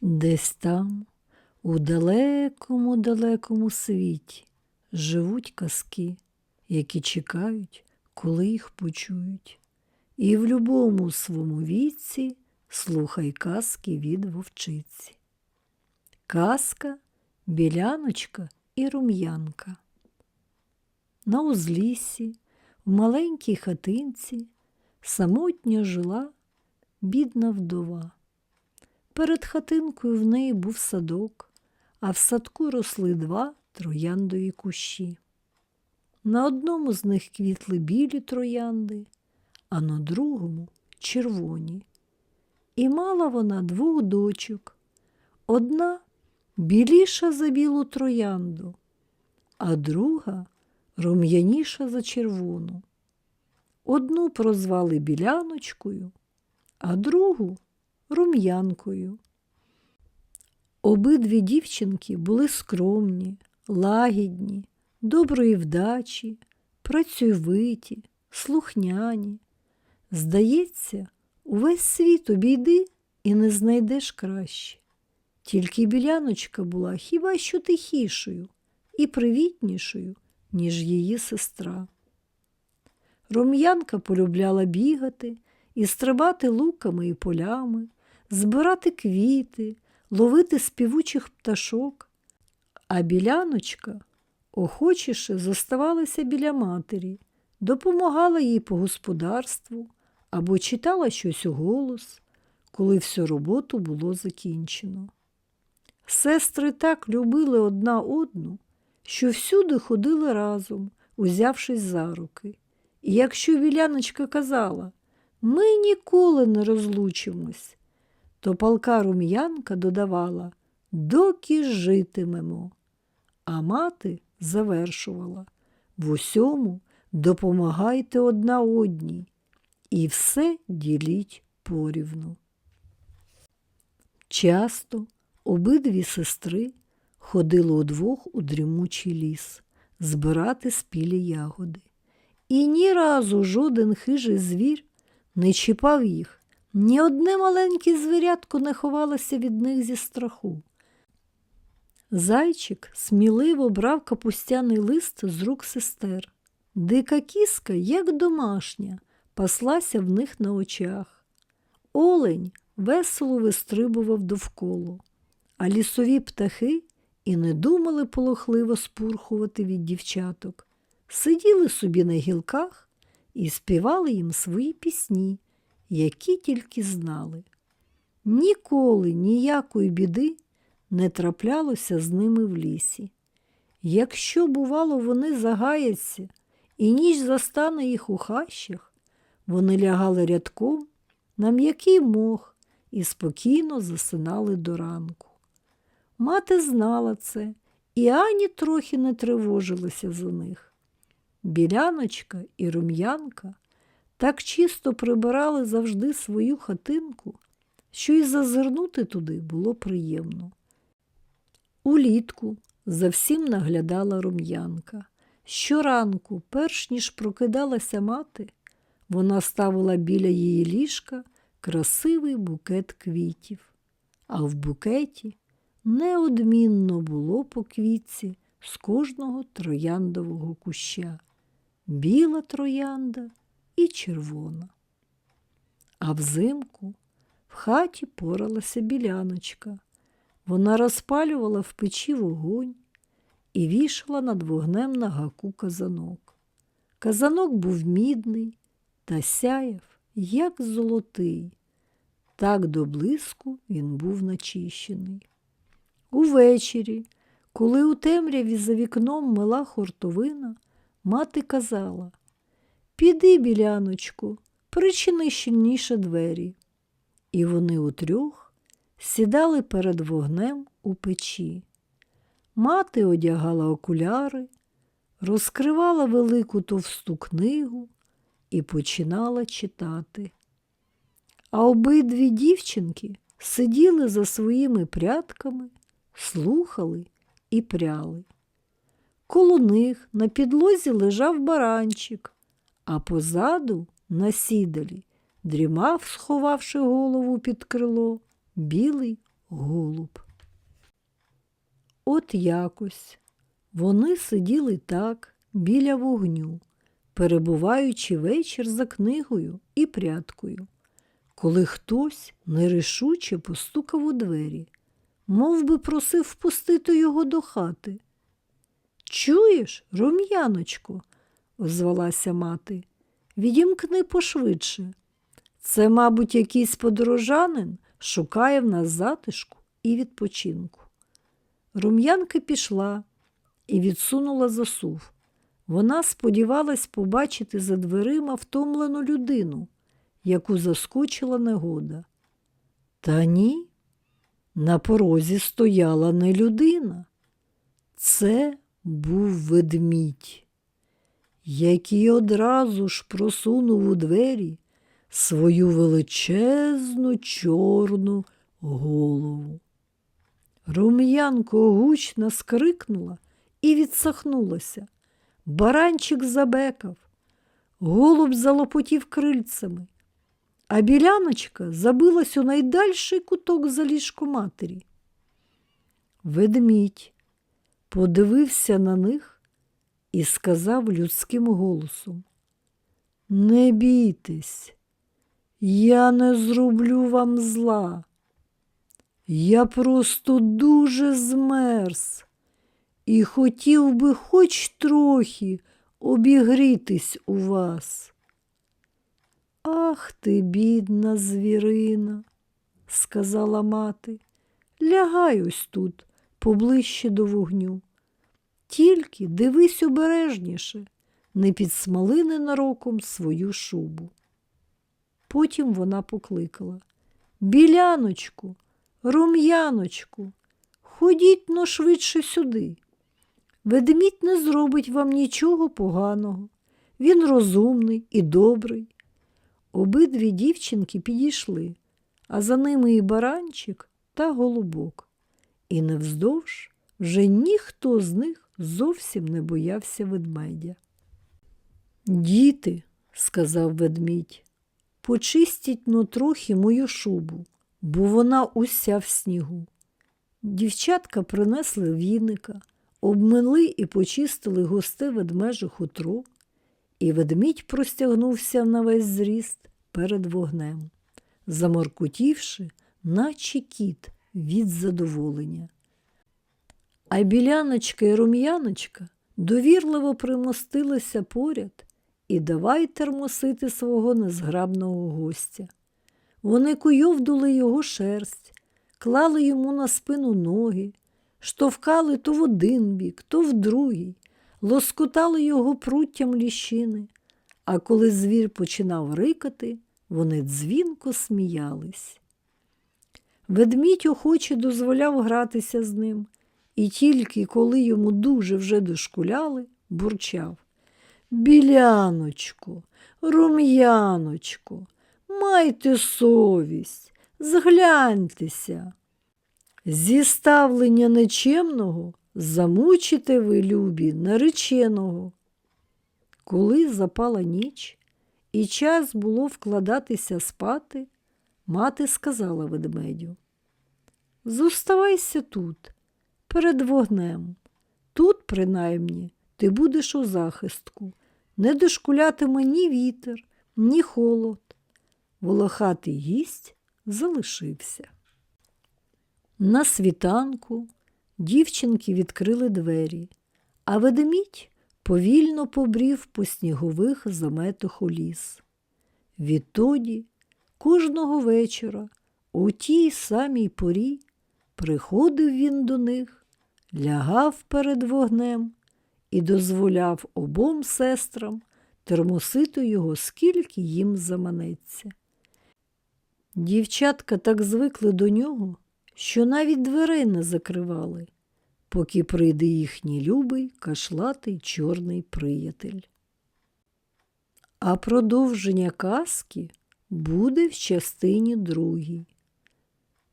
Десь там, у далекому далекому світі, живуть казки, які чекають, коли їх почують. І в любому своєму віці слухай казки від вовчиці. Казка, біляночка і рум'янка. На узліссі, в маленькій хатинці, самотня жила бідна вдова. Перед хатинкою в неї був садок, а в садку росли два трояндові кущі. На одному з них квітли білі троянди, а на другому червоні. І мала вона двох дочок. Одна біліша за білу троянду, а друга рум'яніша за червону. Одну прозвали біляночкою, а другу рум'янкою. Обидві дівчинки були скромні, лагідні, доброї вдачі, працьовиті, слухняні. Здається, увесь світ обійди і не знайдеш краще. Тільки біляночка була хіба що тихішою і привітнішою, ніж її сестра. Рум'янка полюбляла бігати і стрибати луками і полями, збирати квіти, ловити співучих пташок, а біляночка охочіше зоставалася біля матері, допомагала їй по господарству або читала щось у голос, коли всю роботу було закінчено. Сестри так любили одна одну, що всюди ходили разом, узявшись за руки. І якщо Віляночка казала, ми ніколи не розлучимось, то палка рум'янка додавала, доки житимемо. А мати завершувала в усьому допомагайте одна одній і все діліть порівну. Часто обидві сестри ходили удвох у дрімучий ліс збирати спілі ягоди. І ні разу жоден хижий звір не чіпав їх, ні одне маленьке звірятко не ховалося від них зі страху. Зайчик сміливо брав капустяний лист з рук сестер. Дика кіска, як домашня, паслася в них на очах. Олень весело вистрибував довкола, а лісові птахи і не думали полохливо спурхувати від дівчаток, сиділи собі на гілках і співали їм свої пісні, які тільки знали. Ніколи ніякої біди не траплялося з ними в лісі. Якщо, бувало, вони загаяться і ніч застане їх у хащах, вони лягали рядком на м'який мох і спокійно засинали до ранку. Мати знала це і ані трохи не тривожилася за них. Біляночка і рум'янка так чисто прибирали завжди свою хатинку, що й зазирнути туди було приємно. Улітку за всім наглядала рум'янка. Щоранку, перш ніж прокидалася мати, вона ставила біля її ліжка красивий букет квітів, а в букеті неодмінно було по квітці з кожного трояндового куща біла троянда і червона. А взимку в хаті поралася біляночка. Вона розпалювала в печі вогонь і вішала над вогнем на гаку казанок. Казанок був мідний та сяяв, як золотий. Так до блиску він був начищений. Увечері, коли у темряві за вікном мила хортовина, мати казала Піди, біляночку, причини щільніше двері. І вони утрьох сідали перед вогнем у печі. Мати одягала окуляри, розкривала велику товсту книгу і починала читати. А обидві дівчинки сиділи за своїми прядками, слухали і пряли. Коло них на підлозі лежав баранчик, а позаду, на сідалі, дрімав, сховавши голову під крило, білий голуб. От якось вони сиділи так біля вогню, перебуваючи вечір за книгою і прядкою, коли хтось нерішуче постукав у двері, мов би просив впустити його до хати. Чуєш, рум'яночко, озвалася мати, відімкни пошвидше. Це, мабуть, якийсь подорожанин шукає в нас затишку і відпочинку. Рум'янка пішла і відсунула засув. Вона сподівалась побачити за дверима втомлену людину, яку заскочила негода. Та ні, на порозі стояла не людина. Це був ведмідь, який одразу ж просунув у двері свою величезну чорну голову. Рум'янко гучно скрикнула і відсахнулася. Баранчик забекав, голуб залопотів крильцями, а біляночка забилась у найдальший куток за ліжко матері. Ведмідь подивився на них і сказав людським голосом Не бійтесь, я не зроблю вам зла. Я просто дуже змерз і хотів би хоч трохи обігрітись у вас. Ах ти, бідна звірина, сказала мати, лягай ось тут, поближче до вогню. Тільки дивись обережніше, не підсмали ненароком свою шубу. Потім вона покликала Біляночку, рум'яночку, ходіть но швидше сюди. Ведмідь не зробить вам нічого поганого. Він розумний і добрий. Обидві дівчинки підійшли, а за ними і баранчик та голубок. І невздовж вже ніхто з них зовсім не боявся ведмедя. Діти, сказав ведмідь, почистіть но трохи мою шубу, бо вона уся в снігу. Дівчатка принесли віника, обмили і почистили густе ведмеже хутро, і ведмідь простягнувся на весь зріст перед вогнем, заморкутівши, наче кіт від задоволення. А біляночка і рум'яночка довірливо примостилися поряд і давай термосити свого незграбного гостя. Вони куйовдули його шерсть, клали йому на спину ноги, штовхали то в один бік, то в другий, лоскотали його пруттям ліщини, а коли звір починав рикати, вони дзвінко сміялись. Ведмідь охоче дозволяв гратися з ним, і тільки коли йому дуже вже дошкуляли, бурчав. Біляночко, рум'яночко, майте совість, згляньтеся. Зі ставлення нечемного замучите ви, любі, нареченого. Коли запала ніч і час було вкладатися спати, мати сказала ведмедю. Зоставайся тут, перед вогнем. Тут, принаймні, ти будеш у захистку, не дошкулятиме ні вітер, ні холод. Волохатий гість залишився. На світанку дівчинки відкрили двері, а ведмідь повільно побрів по снігових заметах у ліс. Відтоді кожного вечора, у тій самій порі, приходив він до них, лягав перед вогнем і дозволяв обом сестрам термосити його, скільки їм заманеться. Дівчатка так звикли до нього, що навіть дверей не закривали, поки прийде їхній любий кашлатий чорний приятель. А продовження казки буде в частині другій.